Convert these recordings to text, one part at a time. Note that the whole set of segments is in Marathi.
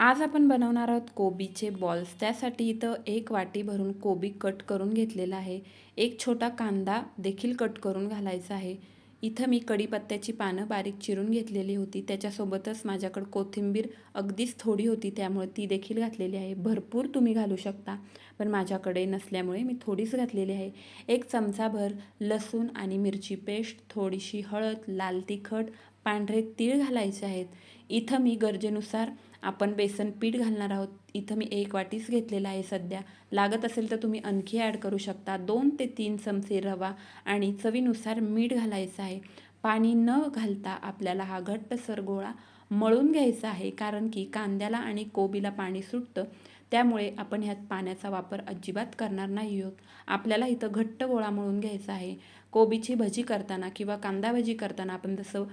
आज आपण बनवणार आहोत कोबीचे बॉल्स त्यासाठी इथं एक वाटी भरून कोबी कट करून घेतलेला आहे. एक छोटा कांदा देखील कट करून घालायचा आहे. इथं मी कढीपत्त्याची पानं बारीक चिरून घेतलेली होती. त्याच्यासोबतच माझ्याकडं कोथिंबीर अगदीच थोडी होती त्यामुळे ती देखील घातलेली आहे. भरपूर तुम्ही घालू शकता पण माझ्याकडे नसल्यामुळे मी थोडीच घातलेली आहे. एक चमचाभर लसूण आणि मिरची पेस्ट थोडीशी हळद लाल तिखट पांढरे तीळ घालायचे आहेत. इथं मी गरजेनुसार आपण बेसन पीठ घालणार आहोत. इथं मी एक वाटीच घेतलेला आहे सध्या. लागत असेल तर तुम्ही आणखी ॲड करू शकता. दोन ते तीन चमचे रवा आणि चवीनुसार मीठ घालायचं आहे. पाणी न घालता आपल्याला हा घट्टसर गोळा मळून घ्यायचा आहे. कारण की कांद्याला आणि कोबीला पाणी सुटतं. त्यामुळे आपण ह्यात पाण्याचा वापर अजिबात करणार नाही आहोत. आपल्याला इथं घट्ट गोळा मळून घ्यायचा आहे. कोबीची भजी करताना किंवा कांदा भजी करताना आपण जसं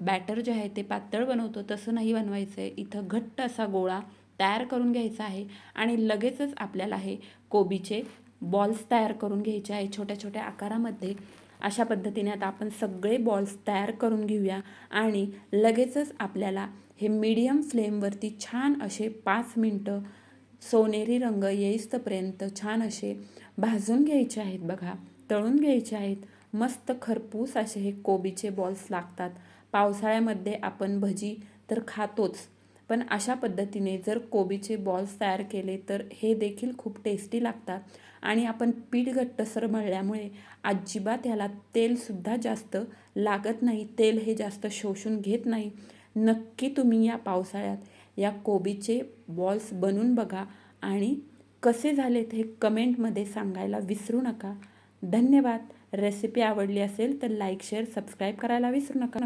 बॅटर जे आहे ते पातळ बनवतो तसं नाही बनवायचं आहे इथं घट्ट असा गोळा तयार करून घ्यायचा आहे आणि लगेचच आपल्याला हे कोबीचे बॉल्स तयार करून घ्यायचे आहे छोट्या छोट्या आकारामध्ये. अशा पद्धतीने आता आपण सगळे बॉल्स तयार करून घेऊया आणि लगेचच आपल्याला हे मीडियम फ्लेमवरती छान असे पाच मिनटं सोनेरी रंग येईस्तपर्यंत छान असे भाजून घ्यायचे आहेत बघा तळून घ्यायचे आहेत. मस्त खरपूस असे हे कोबीचे बॉल्स लागतात. पावसाळ्यामध्ये आपण भजी तर खातोच. पण अशा पद्धतीने जर कोबीचे बॉल्स तयार केले तर हे देखील खूप टेस्टी लागतात आणि आपण पीठ घट्टसर मळल्यामुळे अजिबात ह्याला तेलसुद्धा जास्त लागत नाही. तेल हे जास्त शोषून घेत नाही. नक्की तुम्ही या पावसाळ्यात या कोबीचे बॉल्स बनवून बघा आणि कसे झालेत हे कमेंटमध्ये सांगायला विसरू नका. धन्यवाद. रेसिपी आवडली असेल तर लाईक शेअर सबस्क्राईब करायला विसरू नका.